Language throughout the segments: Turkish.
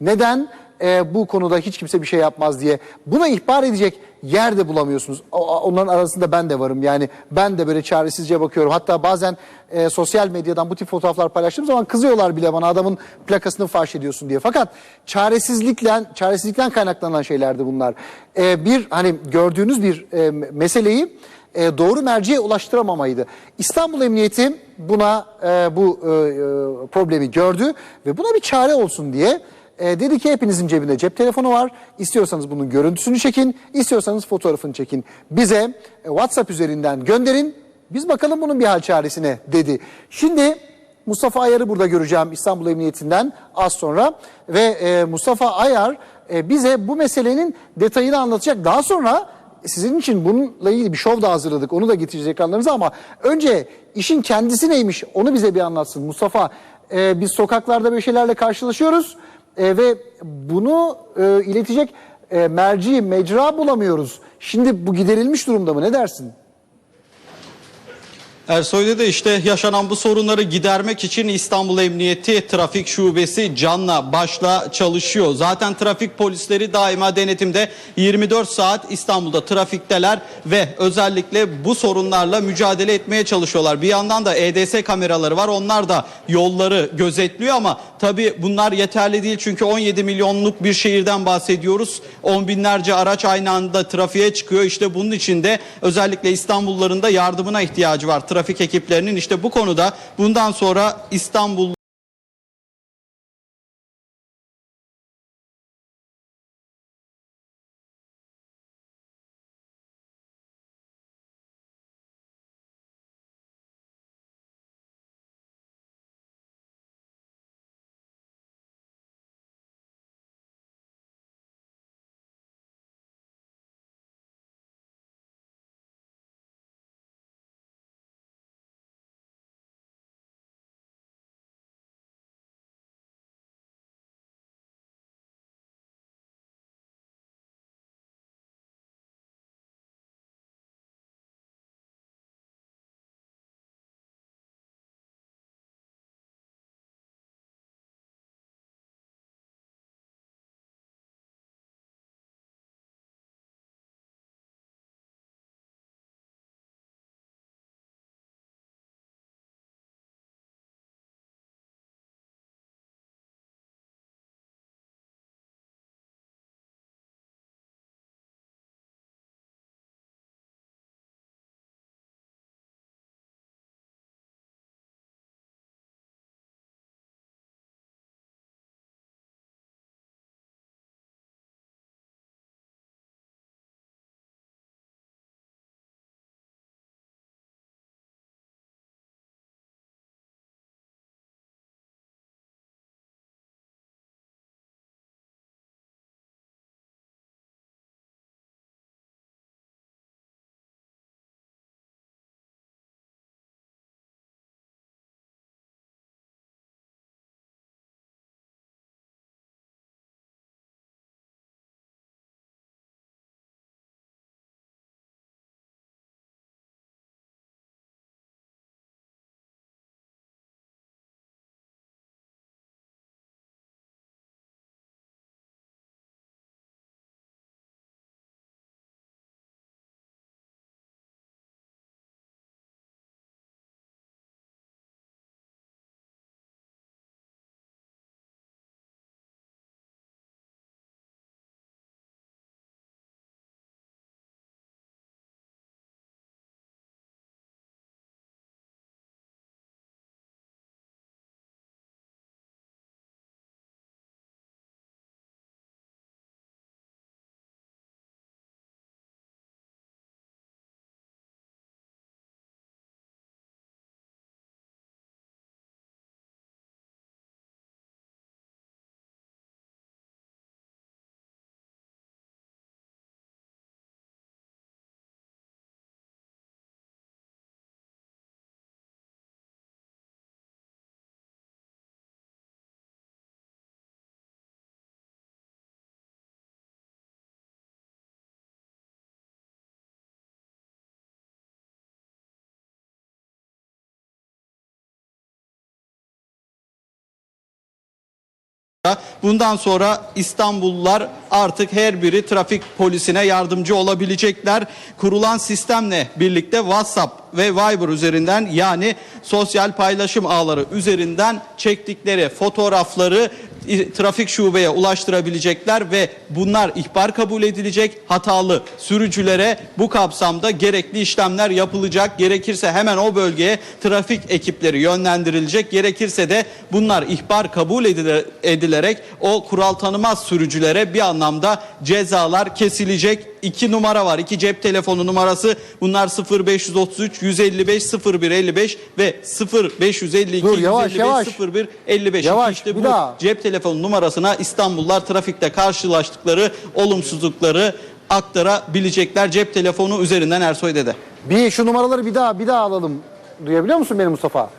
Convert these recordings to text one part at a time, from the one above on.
Neden e, bu konuda hiç kimse bir şey yapmaz diye. Buna ihbar edecek yer de bulamıyorsunuz. Onların arasında ben de varım. Yani ben de böyle çaresizce bakıyorum. Hatta bazen e, sosyal medyadan bu tip fotoğraflar paylaştığım zaman kızıyorlar bile bana adamın plakasını faş ediyorsun diye. Fakat çaresizlikle çaresizlikten kaynaklanan şeylerdi bunlar. E, bir hani gördüğünüz bir e, meseleyi e, doğru merciye ulaştıramamaydı. İstanbul Emniyeti buna e, bu e, e, problemi gördü ve buna bir çare olsun diye e, dedi ki hepinizin cebinde cep telefonu var. İstiyorsanız bunun görüntüsünü çekin, istiyorsanız fotoğrafını çekin. Bize e, WhatsApp üzerinden gönderin. Biz bakalım bunun bir hal çaresine dedi. Şimdi Mustafa Ayar'ı burada göreceğim İstanbul Emniyetinden az sonra ve e, Mustafa Ayar e, bize bu meselenin detayını anlatacak. Daha sonra sizin için bununla ilgili bir şov da hazırladık. Onu da getireceğiz ekranlarınıza ama önce işin kendisi neymiş onu bize bir anlatsın. Mustafa e, biz sokaklarda böyle şeylerle karşılaşıyoruz e, ve bunu e, iletecek e, merci, mecra bulamıyoruz. Şimdi bu giderilmiş durumda mı ne dersin? Ersoy'da da işte yaşanan bu sorunları gidermek için İstanbul Emniyeti Trafik Şubesi canla başla çalışıyor. Zaten trafik polisleri daima denetimde 24 saat İstanbul'da trafikteler ve özellikle bu sorunlarla mücadele etmeye çalışıyorlar. Bir yandan da EDS kameraları var. Onlar da yolları gözetliyor ama tabii bunlar yeterli değil. Çünkü 17 milyonluk bir şehirden bahsediyoruz. On binlerce araç aynı anda trafiğe çıkıyor. İşte bunun için de özellikle İstanbulluların da yardımına ihtiyacı var. Trafik ekiplerinin işte bu konuda bundan sonra İstanbul Bundan sonra İstanbullular artık her biri trafik polisine yardımcı olabilecekler. Kurulan sistemle birlikte WhatsApp ve Viber üzerinden yani sosyal paylaşım ağları üzerinden çektikleri fotoğrafları trafik şubeye ulaştırabilecekler ve bunlar ihbar kabul edilecek. Hatalı sürücülere bu kapsamda gerekli işlemler yapılacak. Gerekirse hemen o bölgeye trafik ekipleri yönlendirilecek. Gerekirse de bunlar ihbar kabul edile- edilerek o kural tanımaz sürücülere bir anlamda cezalar kesilecek. İki numara var. iki cep telefonu numarası. Bunlar 0533 155 0155 ve 0552 Dur, yavaş, 155 yavaş. 0155. Yavaş, işte bu daha. cep telefonu numarasına İstanbullular trafikte karşılaştıkları olumsuzlukları aktarabilecekler cep telefonu üzerinden Ersoy Dede. Bir şu numaraları bir daha bir daha alalım. Duyabiliyor musun beni Mustafa?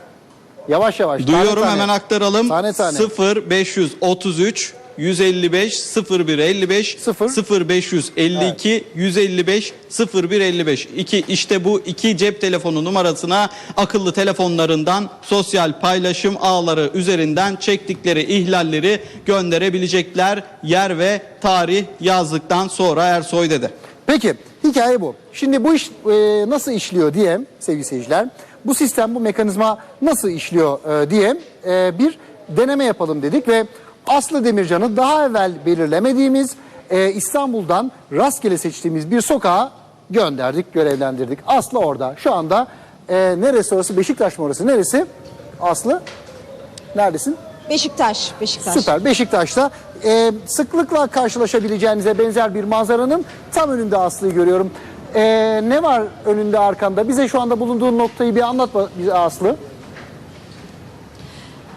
Yavaş yavaş. Duyuyorum tane. hemen aktaralım. Tane tane. 0 533 155 0155 Sıfır. 0 552 155 0155 2 işte bu iki cep telefonu numarasına akıllı telefonlarından sosyal paylaşım ağları üzerinden çektikleri ihlalleri gönderebilecekler yer ve tarih yazdıktan sonra Ersoy dedi. Peki hikaye bu. Şimdi bu iş e, nasıl işliyor diye sevgili seyirciler. Bu sistem bu mekanizma nasıl işliyor e, diye e, bir deneme yapalım dedik ve Aslı Demircan'ı daha evvel belirlemediğimiz e, İstanbul'dan rastgele seçtiğimiz bir sokağa gönderdik, görevlendirdik. Aslı orada. Şu anda e, neresi orası? Beşiktaş mı orası? Neresi? Aslı? Neredesin? Beşiktaş, Beşiktaş. Süper. Beşiktaş'ta e, sıklıkla karşılaşabileceğinize benzer bir manzaranın tam önünde Aslı'yı görüyorum. E, ne var önünde arkanda? Bize şu anda bulunduğun noktayı bir anlat bize Aslı.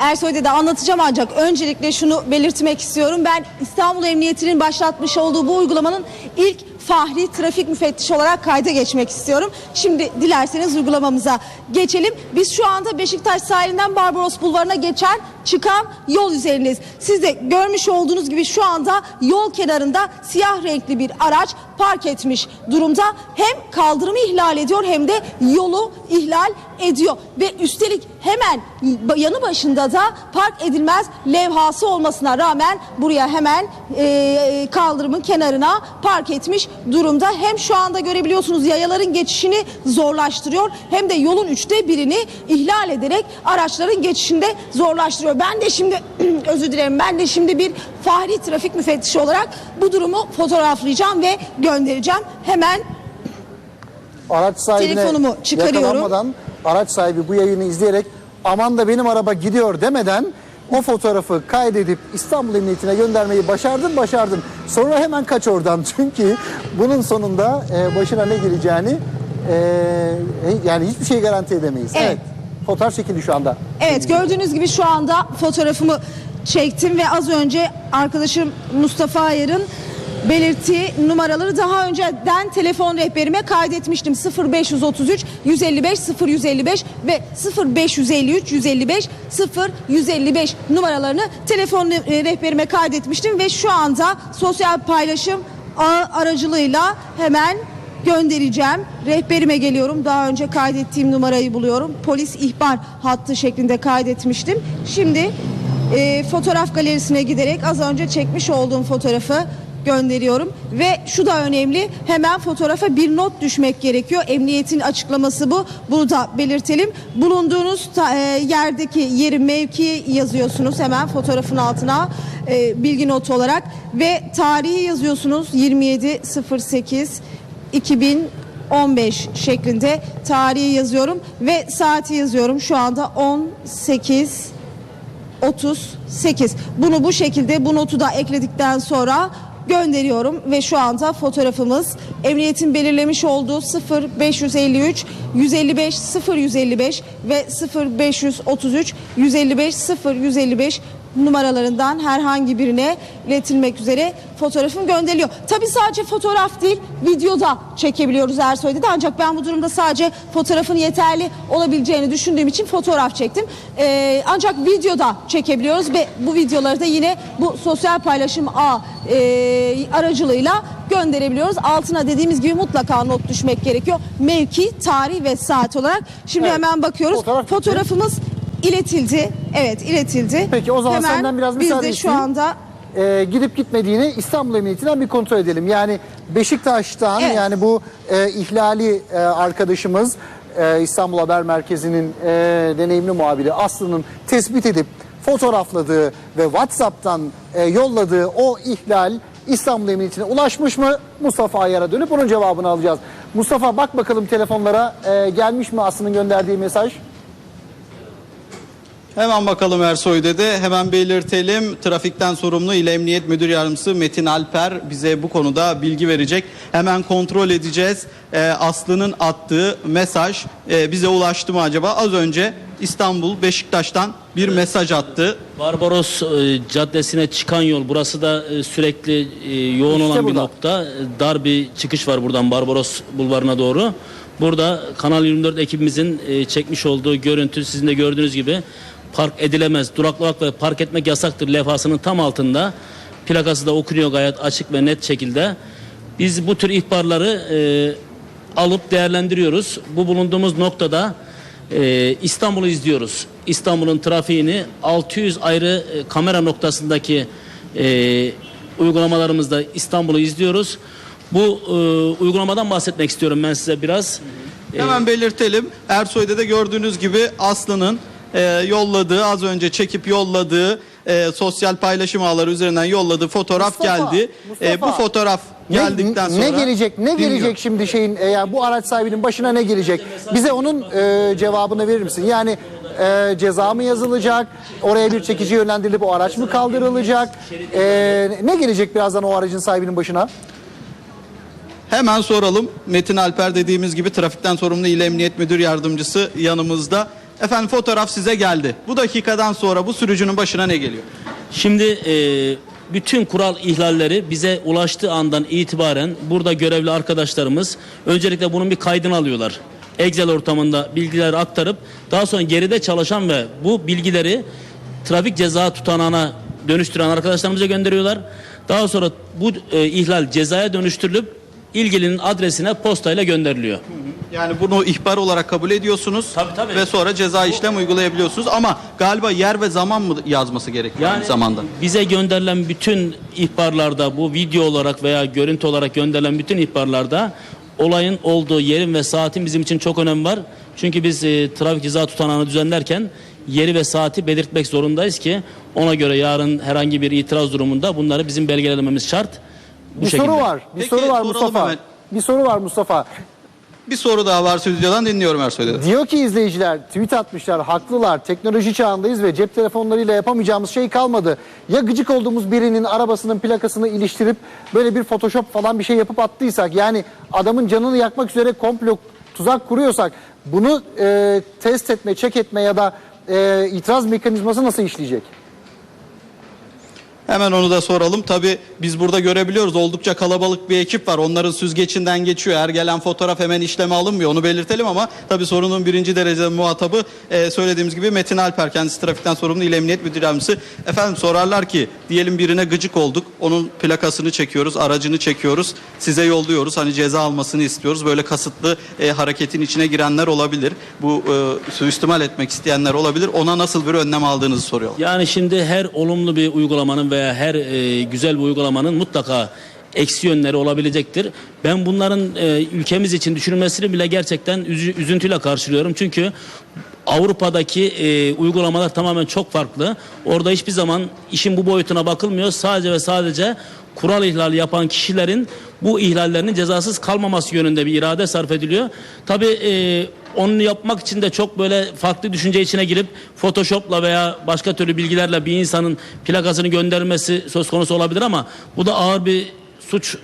Ersoy'da da anlatacağım ancak öncelikle şunu belirtmek istiyorum. Ben İstanbul Emniyeti'nin başlatmış olduğu bu uygulamanın ilk fahri trafik müfettişi olarak kayda geçmek istiyorum. Şimdi dilerseniz uygulamamıza geçelim. Biz şu anda Beşiktaş sahilinden Barbaros Bulvarı'na geçen çıkan yol üzerindeyiz. Siz de görmüş olduğunuz gibi şu anda yol kenarında siyah renkli bir araç park etmiş durumda. Hem kaldırımı ihlal ediyor hem de yolu ihlal ediyor. Ve üstelik hemen yanı başında da park edilmez levhası olmasına rağmen buraya hemen e, kaldırımın kenarına park etmiş durumda. Hem şu anda görebiliyorsunuz yayaların geçişini zorlaştırıyor hem de yolun üçte birini ihlal ederek araçların geçişinde zorlaştırıyor. Ben de şimdi özür dilerim ben de şimdi bir fahri trafik müfettişi olarak bu durumu fotoğraflayacağım ve göndereceğim. Hemen Araç sahibine Telefonumu çıkarıyorum. araç sahibi bu yayını izleyerek aman da benim araba gidiyor demeden o fotoğrafı kaydedip İstanbul Emniyetine göndermeyi başardın başardın. Sonra hemen kaç oradan çünkü bunun sonunda e, başına ne geleceğini e, yani hiçbir şey garanti edemeyiz. Evet. Fotoğraf çekildi şu anda. Evet gördüğünüz gibi şu anda fotoğrafımı çektim ve az önce arkadaşım Mustafa Ayar'ın belirttiği numaraları daha önceden telefon rehberime kaydetmiştim. 0533 155 0155 ve 0553 155 0155 numaralarını telefon e, rehberime kaydetmiştim ve şu anda sosyal paylaşım aracılığıyla hemen göndereceğim. Rehberime geliyorum. Daha önce kaydettiğim numarayı buluyorum. Polis ihbar hattı şeklinde kaydetmiştim. Şimdi e, fotoğraf galerisine giderek az önce çekmiş olduğum fotoğrafı gönderiyorum ve şu da önemli hemen fotoğrafa bir not düşmek gerekiyor emniyetin açıklaması bu bunu da belirtelim bulunduğunuz ta- e, yerdeki yeri mevki yazıyorsunuz hemen fotoğrafın altına e, bilgi notu olarak ve tarihi yazıyorsunuz 27.08 2015 şeklinde tarihi yazıyorum ve saati yazıyorum. Şu anda 18 38. Bunu bu şekilde bu notu da ekledikten sonra gönderiyorum ve şu anda fotoğrafımız emniyetin belirlemiş olduğu 0553 155 0155 ve 0533 155 0155 numaralarından herhangi birine iletilmek üzere fotoğrafım gönderiliyor. Tabi sadece fotoğraf değil video da çekebiliyoruz Ersoy'da da ancak ben bu durumda sadece fotoğrafın yeterli olabileceğini düşündüğüm için fotoğraf çektim. Ee, ancak video da çekebiliyoruz ve bu videoları da yine bu sosyal paylaşım ağ e, aracılığıyla gönderebiliyoruz. Altına dediğimiz gibi mutlaka not düşmek gerekiyor. Mevki, tarih ve saat olarak. Şimdi Evet. hemen bakıyoruz. Fotoğraf. Fotoğrafımız iletildi. Evet iletildi. Peki, o zaman Hemen senden biraz biz müsaade de şu isteyeyim. anda e, gidip gitmediğini İstanbul Emniyetinden bir kontrol edelim. Yani Beşiktaş'tan Evet. yani bu e, ihlali e, arkadaşımız e, İstanbul Haber Merkezi'nin e, deneyimli muhabiri Aslı'nın tespit edip fotoğrafladığı ve WhatsApp'tan e, yolladığı o ihlal İstanbul Emniyetine ulaşmış mı? Mustafa Ayar'a dönüp onun cevabını alacağız. Mustafa bak bakalım telefonlara e, gelmiş mi Aslı'nın gönderdiği mesaj? Hemen bakalım Ersoy dedi. Hemen belirtelim. Trafikten sorumlu İl Emniyet Müdür Yardımcısı Metin Alper bize bu konuda bilgi verecek. Hemen kontrol edeceğiz. Ee, Aslı'nın attığı mesaj e, bize ulaştı mı acaba? Az önce İstanbul Beşiktaş'tan bir mesaj attı. Barbaros e, Caddesi'ne çıkan yol burası da e, sürekli e, yoğun İşte olan bir burada. nokta. E, Dar bir çıkış var buradan Barbaros Bulvarı'na doğru. Burada Kanal 24 ekibimizin e, çekmiş olduğu görüntü sizin de gördüğünüz gibi park edilemez, duraklamak ve park etmek yasaktır levhasının tam altında. Plakası da okunuyor gayet açık ve net şekilde. Biz bu tür ihbarları e, alıp değerlendiriyoruz. Bu bulunduğumuz noktada ee, İstanbul'u izliyoruz. İstanbul'un trafiğini 600 ayrı e, kamera noktasındaki e, uygulamalarımızda İstanbul'u izliyoruz. Bu e, uygulamadan bahsetmek istiyorum ben size biraz. Hemen belirtelim. Ersoy'da da gördüğünüz gibi Aslı'nın e, yolladığı az önce çekip yolladığı e, sosyal paylaşım ağları üzerinden yolladığı fotoğraf Mustafa, geldi. Mustafa. E, bu fotoğraf geldikten sonra ne gelecek ne dinliyor. gelecek şimdi şeyin e, yani bu araç sahibinin başına ne gelecek? Bize onun e, cevabını verir misin? Yani e, ceza mı yazılacak? Oraya bir çekici yönlendirilip o araç mı kaldırılacak? E, ne gelecek birazdan o aracın sahibinin başına? Hemen soralım. Metin Alper dediğimiz gibi trafikten sorumlu İl Emniyet Müdür Yardımcısı yanımızda. Efendim fotoğraf size geldi. Bu dakikadan sonra bu sürücünün başına ne geliyor? Şimdi e, bütün kural ihlalleri bize ulaştığı andan itibaren burada görevli arkadaşlarımız öncelikle bunun bir kaydını alıyorlar. Excel ortamında bilgileri aktarıp daha sonra geride çalışan ve bu bilgileri trafik ceza tutanağına dönüştüren arkadaşlarımıza gönderiyorlar. Daha sonra bu e, ihlal cezaya dönüştürülüp ilgilinin adresine postayla gönderiliyor. Yani bunu ihbar olarak kabul ediyorsunuz Tabii, tabii. ve sonra ceza işlem uygulayabiliyorsunuz ama galiba yer ve zaman mı yazması gerekiyor aynı zamanda? bize gönderilen bütün ihbarlarda bu video olarak veya görüntü olarak gönderilen bütün ihbarlarda olayın olduğu yerin ve saatin bizim için çok önemi var. Çünkü biz e, trafik ceza tutanağını düzenlerken yeri ve saati belirtmek zorundayız ki ona göre yarın herhangi bir itiraz durumunda bunları bizim belgelememiz şart. Bu Bir şekilde. soru var. Bir Peki, soru var Mustafa. hemen. Bir soru var Mustafa. Bir soru daha var stüdyodan dinliyorum Ersoy dedi. Diyor ki izleyiciler tweet atmışlar haklılar teknoloji çağındayız ve cep telefonlarıyla yapamayacağımız şey kalmadı. Ya gıcık olduğumuz birinin arabasının plakasını iliştirip böyle bir photoshop falan bir şey yapıp attıysak yani adamın canını yakmak üzere komplo tuzak kuruyorsak bunu e, test etme çek etme ya da e, itiraz mekanizması nasıl işleyecek? Hemen onu da soralım. Tabii biz burada görebiliyoruz oldukça kalabalık bir ekip var. Onların süzgecinden geçiyor. Her gelen fotoğraf hemen işleme alınmıyor. Onu belirtelim ama tabii sorunun birinci derece muhatabı e, söylediğimiz gibi Metin Alper. Kendisi trafikten sorumlu İl Emniyet Müdür Yardımcısı. Efendim sorarlar ki diyelim birine gıcık olduk. Onun plakasını çekiyoruz, aracını çekiyoruz. Size yolluyoruz. Hani ceza almasını istiyoruz. Böyle kasıtlı e, hareketin içine girenler olabilir. Bu e, suistimal etmek isteyenler olabilir. Ona nasıl bir önlem aldığınızı soruyorlar. Yani şimdi her olumlu bir uygulamanın veya her e, güzel bir uygulamanın mutlaka eksi yönleri olabilecektir. Ben bunların e, ülkemiz için düşünülmesini bile gerçekten üzü- üzüntüyle karşılıyorum. Çünkü Avrupa'daki e, uygulamalar tamamen çok farklı. Orada hiçbir zaman işin bu boyutuna bakılmıyor. Sadece ve sadece kural ihlali yapan kişilerin bu ihlallerinin cezasız kalmaması yönünde bir irade sarf ediliyor. Tabii e, onu yapmak için de çok böyle farklı düşünce içine girip Photoshop'la veya başka türlü bilgilerle bir insanın plakasını göndermesi söz konusu olabilir ama bu da ağır bir suç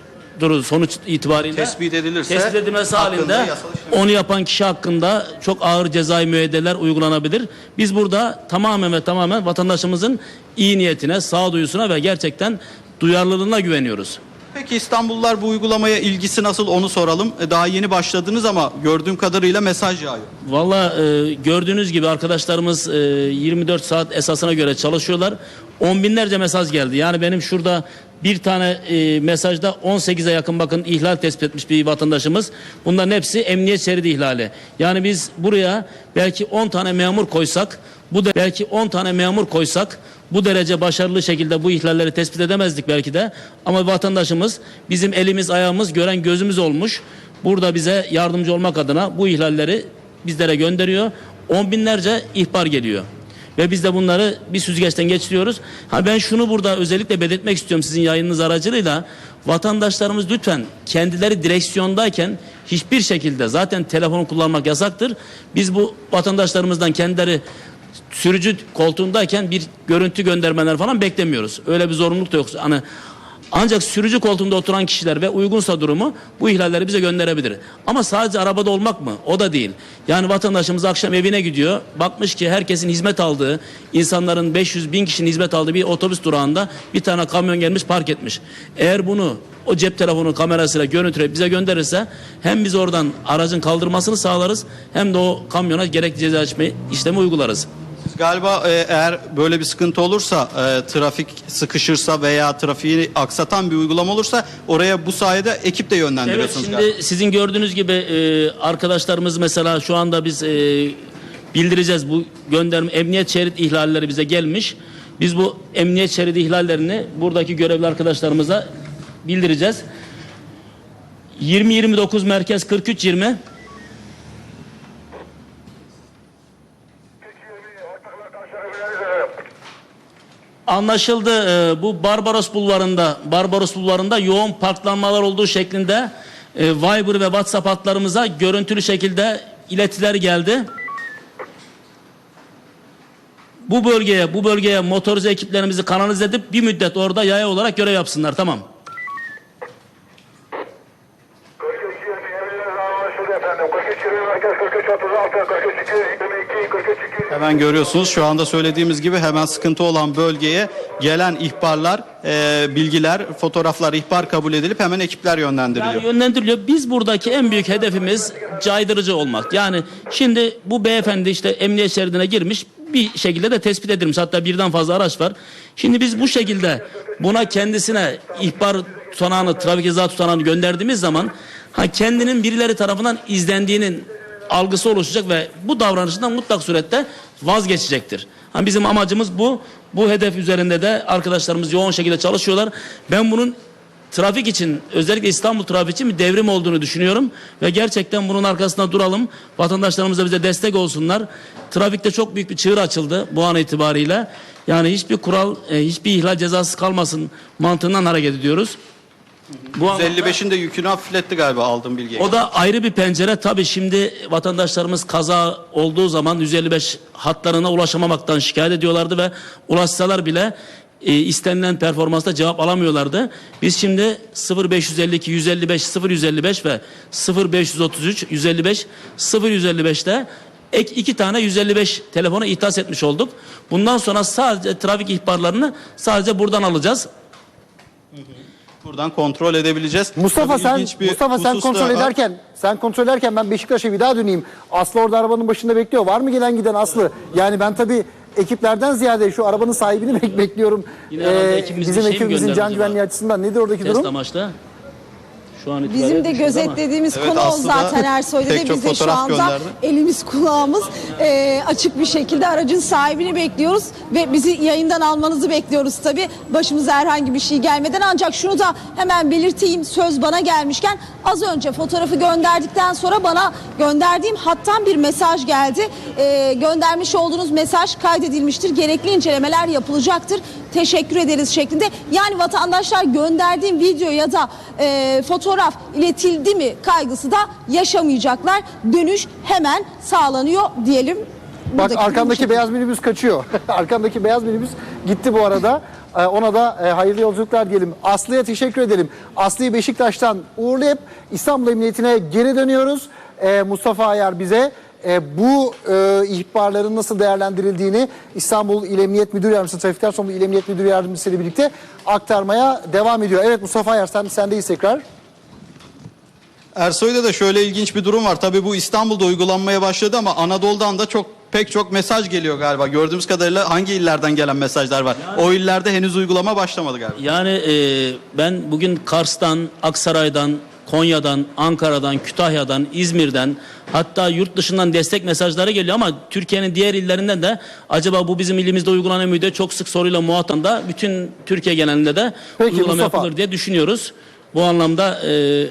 sonuç itibariyle Tespit edilirse tespit edilmesi halinde onu yapan kişi hakkında çok ağır cezai müeyyideler uygulanabilir. Biz burada tamamen ve tamamen vatandaşımızın iyi niyetine, sağduyusuna ve gerçekten duyarlılığına güveniyoruz. Peki İstanbullular bu uygulamaya ilgisi nasıl onu soralım. E, Daha yeni başladınız ama gördüğüm kadarıyla mesaj yağıyor. Valla e, gördüğünüz gibi arkadaşlarımız e, 24 saat esasına göre çalışıyorlar. On binlerce mesaj geldi. Yani benim şurada bir tane e, mesajda 18'e yakın bakın ihlal tespit etmiş bir vatandaşımız. Bunların hepsi emniyet şeridi ihlali. Yani biz buraya belki 10 tane memur koysak Bu da belki 10 tane memur koysak bu derece başarılı şekilde bu ihlalleri tespit edemezdik belki de. Ama vatandaşımız bizim elimiz ayağımız gören gözümüz olmuş. Burada bize yardımcı olmak adına bu ihlalleri bizlere gönderiyor. On binlerce ihbar geliyor. Ve biz de bunları bir süzgeçten geçiriyoruz. Ha ben şunu burada özellikle belirtmek istiyorum sizin yayınınız aracılığıyla. Vatandaşlarımız lütfen kendileri direksiyondayken hiçbir şekilde zaten telefonu kullanmak yasaktır. Biz bu vatandaşlarımızdan kendileri sürücü koltuğundayken bir görüntü göndermeler falan beklemiyoruz. Öyle bir zorunluluk da yok. Hani ancak sürücü koltuğunda oturan kişiler ve uygunsa durumu bu ihlalleri bize gönderebilir. Ama sadece arabada olmak mı? O da değil. Yani vatandaşımız akşam evine gidiyor. Bakmış ki herkesin hizmet aldığı, insanların 500 bin kişinin hizmet aldığı bir otobüs durağında bir tane kamyon gelmiş park etmiş. Eğer bunu o cep telefonu kamerasıyla görüntüleyip bize gönderirse hem biz oradan aracın kaldırmasını sağlarız hem de o kamyona gerekli ceza işlemi uygularız. Galiba e, eğer böyle bir sıkıntı olursa, e, trafik sıkışırsa veya trafiği aksatan bir uygulama olursa oraya bu sayede ekip de Evet yönlendiriyorsunuz şimdi galiba. sizin gördüğünüz gibi e, arkadaşlarımız mesela şu anda biz e, bildireceğiz bu gönderme emniyet şerit ihlalleri bize gelmiş. Biz bu emniyet şeridi ihlallerini buradaki görevli arkadaşlarımıza bildireceğiz. 20-29 merkez 43-20 Anlaşıldı. Ee, bu Barbaros Bulvarı'nda Barbaros Bulvarı'nda yoğun parklanmalar olduğu şeklinde e, Viber ve WhatsApp hatlarımıza görüntülü şekilde iletiler geldi. Bu bölgeye bu bölgeye motorize ekiplerimizi kanalize edip bir müddet orada yaya olarak görev yapsınlar. Tamam. Hemen görüyorsunuz şu anda söylediğimiz gibi hemen sıkıntı olan bölgeye gelen ihbarlar, e, bilgiler, fotoğraflar ihbar kabul edilip hemen ekipler yönlendiriliyor. Yani yönlendiriliyor. Biz buradaki en büyük hedefimiz caydırıcı olmak. Yani şimdi bu beyefendi işte emniyet şeridine girmiş bir şekilde de tespit edilmiş. Hatta birden fazla araç var. Şimdi biz bu şekilde buna kendisine ihbar tutanağını, trafik ceza tutanağını gönderdiğimiz zaman ha kendinin birileri tarafından izlendiğinin algısı oluşacak ve bu davranışından mutlak surette vazgeçecektir. Ha bizim amacımız bu. Bu hedef üzerinde de arkadaşlarımız yoğun şekilde çalışıyorlar. Ben bunun trafik için özellikle İstanbul trafiği için bir devrim olduğunu düşünüyorum ve gerçekten bunun arkasında duralım. Vatandaşlarımız da bize destek olsunlar. Trafikte çok büyük bir çığır açıldı bu an itibariyle. Yani hiçbir kural, e, hiçbir ihlal cezası kalmasın mantığından hareket ediyoruz. Bu anlamda- 155'in de yükünü hafifletti galiba aldığım bilgiye. o da ayrı bir pencere. Tabii şimdi vatandaşlarımız kaza olduğu zaman 155 hatlarına ulaşamamaktan şikayet ediyorlardı ve ulaşsalar bile e, istenilen performansta cevap alamıyorlardı. Biz şimdi 0552 155 0155 ve 0533 155 0155'te ek iki tane 155 telefona ihtas etmiş olduk. Bundan sonra sadece trafik ihbarlarını sadece buradan alacağız. Buradan kontrol edebileceğiz. Mustafa Tabii sen bir Mustafa sen kontrol ederken sen kontrol ederken ben Beşiktaş'a bir daha döneyim. Aslı orada arabanın başında bekliyor. Var mı gelen giden Aslı? Yani ben tabii ekiplerden ziyade şu arabanın sahibini bek- bekliyorum. Yine herhalde Ee, ekibimiz bir bizim şey mi ekibimizin gönderdi can acaba? güvenliği açısından nedir oradaki Test durum? amaçlı. Şu an itibariyle Bizim de düşüyoruz ama- gözetlediğimiz Evet, konu o zaten Ersoy'da da çok biz de şu anda gönderdi. elimiz kulağımız e, açık bir şekilde aracın sahibini bekliyoruz ve bizi yayından almanızı bekliyoruz tabi başımıza herhangi bir şey gelmeden ancak şunu da hemen belirteyim. Söz bana gelmişken az önce fotoğrafı gönderdikten sonra bana gönderdiğim hattan bir mesaj geldi. E, göndermiş olduğunuz mesaj kaydedilmiştir. Gerekli incelemeler yapılacaktır teşekkür ederiz şeklinde yani vatandaşlar gönderdiğim video ya da e, fotoğraf iletildi mi kaygısı da yaşamayacaklar. Dönüş hemen sağlanıyor diyelim. Bak Buradaki arkandaki şey. beyaz minibüs kaçıyor. arkandaki beyaz minibüs gitti bu arada. Ee, ona da e, hayırlı yolculuklar diyelim. Aslı'ya teşekkür edelim. Aslı'yı Beşiktaş'tan uğurlayıp İstanbul Emniyetine geri dönüyoruz. Ee, Mustafa Ayar bize e, bu e, ihbarların nasıl değerlendirildiğini İstanbul İl Emniyet Müdür Yardımcısı, Trafikten Sorumlu İl Emniyet Müdür Yardımcısı ile birlikte aktarmaya devam ediyor. Evet Mustafa Ayar sen, sendeyiz tekrar. Ersoy'da da şöyle ilginç bir durum var. Tabii bu İstanbul'da uygulanmaya başladı ama Anadolu'dan da çok pek çok mesaj geliyor galiba. Gördüğümüz kadarıyla hangi illerden gelen mesajlar var? O illerde henüz uygulama başlamadı galiba. Yani e, ben bugün Kars'tan, Aksaray'dan, Konya'dan, Ankara'dan, Kütahya'dan, İzmir'den hatta yurt dışından destek mesajları geliyor ama Türkiye'nin diğer illerinden de acaba bu bizim ilimizde uygulanıyor muydu? Çok sık soruyla muhatap da bütün Türkiye genelinde de Peki, uygulama Mustafa. yapılır diye düşünüyoruz. Bu anlamda e,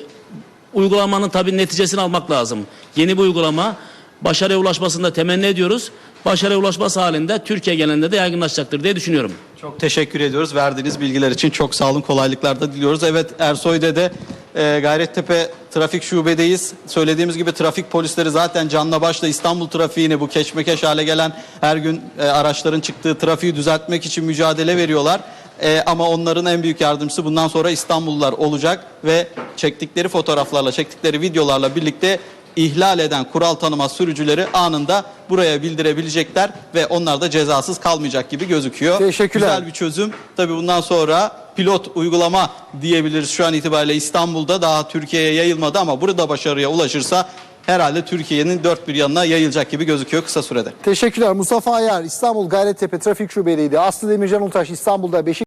uygulamanın tabii neticesini almak lazım. Yeni bir uygulama başarıya ulaşmasını da temenni ediyoruz. Başarıya ulaşması halinde Türkiye genelinde de yaygınlaşacaktır diye düşünüyorum. Çok teşekkür ediyoruz verdiğiniz bilgiler için. Çok sağ olun, kolaylıklar da diliyoruz. Evet Ersoy'da de e, Gayrettepe Trafik Şube'deyiz. Söylediğimiz gibi trafik polisleri zaten canla başla İstanbul trafiğini bu keşmekeş hale gelen her gün e, araçların çıktığı trafiği düzeltmek için mücadele veriyorlar. E, ama onların en büyük yardımcısı bundan sonra İstanbullular olacak ve çektikleri fotoğraflarla, çektikleri videolarla birlikte ihlal eden kural tanımaz sürücüleri anında buraya bildirebilecekler ve onlar da cezasız kalmayacak gibi gözüküyor. Teşekkürler. Güzel bir çözüm. Tabii bundan sonra pilot uygulama diyebiliriz şu an itibariyle İstanbul'da daha Türkiye'ye yayılmadı ama burada başarıya ulaşırsa herhalde Türkiye'nin dört bir yanına yayılacak gibi gözüküyor kısa sürede. Teşekkürler. Mustafa Ayar İstanbul Gayrettepe Trafik Şube'deydi. Aslı Demircan Ultaş İstanbul'da Beşik